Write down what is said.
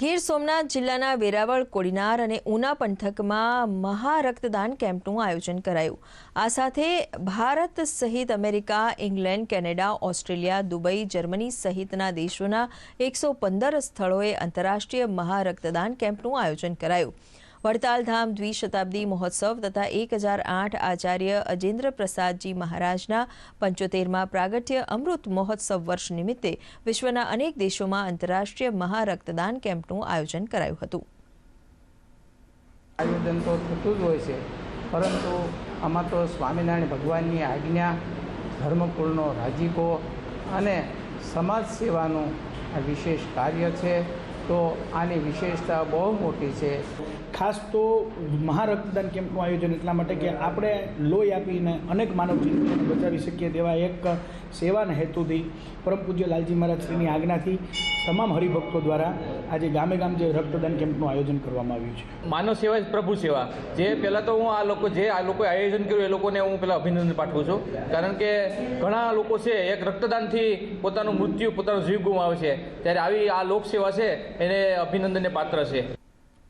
ગીર સોમનાથ જિલ્લાના વેરાવળ, કોડીનાર અને ઉના પંથકમાં મહારક્તદાન કેમ્પનું આયોજન કરાયું. આ સાથે ભારત સહિત America, England, Canada, Australia, Dubai, Germany સહિતના દેશોના એકસો પંદર સ્થળોએ આંતરરાષ્ટ્રીય મહારક્તદાન કેમ્પનું આયોજન કરાયું. વડતાલ ધામ દ્વિશતાબ્દી મહોત્સવ તથા એક હજાર આઠ આચાર્ય અજેન્દ્ર પ્રસાદજી મહારાજના પંચોતેરમાં પ્રાગટ્ય અમૃત મહોત્સવ વર્ષ નિમિત્તે વિશ્વના અનેક દેશોમાં આંતરરાષ્ટ્રીય મહારક્તદાન કેમ્પનું આયોજન કરાયું હતું. આયોજન તો થતું જ હોય છે, પરંતુ આમાં તો સ્વામિનારાયણ ભગવાનની આજ્ઞા, ધર્મકુળનો રાજીકો અને સમાજ સેવાનું આ વિશેષ કાર્ય છે, તો આની વિશેષતા બહુ મોટી છે. ખાસ તો મહારક્તદાન કેમ્પનું આયોજન એટલા માટે કે આપણે લોહી આપીને અનેક માનવ જીવનને બચાવી શકીએ તેવા એક સેવાના હેતુથી પરમ પૂજ્ય લાલજી મહારાજ આજ્ઞાથી તમામ હરિભક્તો દ્વારા આજે ગામે ગામ જે રક્તદાન કેમ્પનું આયોજન કરવામાં આવ્યું છે. માનવ સેવા પ્રભુ સેવા. જે પહેલાં તો હું આ લોકો, જે આ લોકોએ આયોજન કર્યું, એ લોકોને હું પહેલાં અભિનંદન પાઠવું છું. કારણ કે ઘણા લોકો છે, એક રક્તદાનથી પોતાનું મૃત્યુ, પોતાનો જીવ ગુમાવે છે. ત્યારે આવી આ લોકસેવા છે, એને અભિનંદનને પાત્ર છે.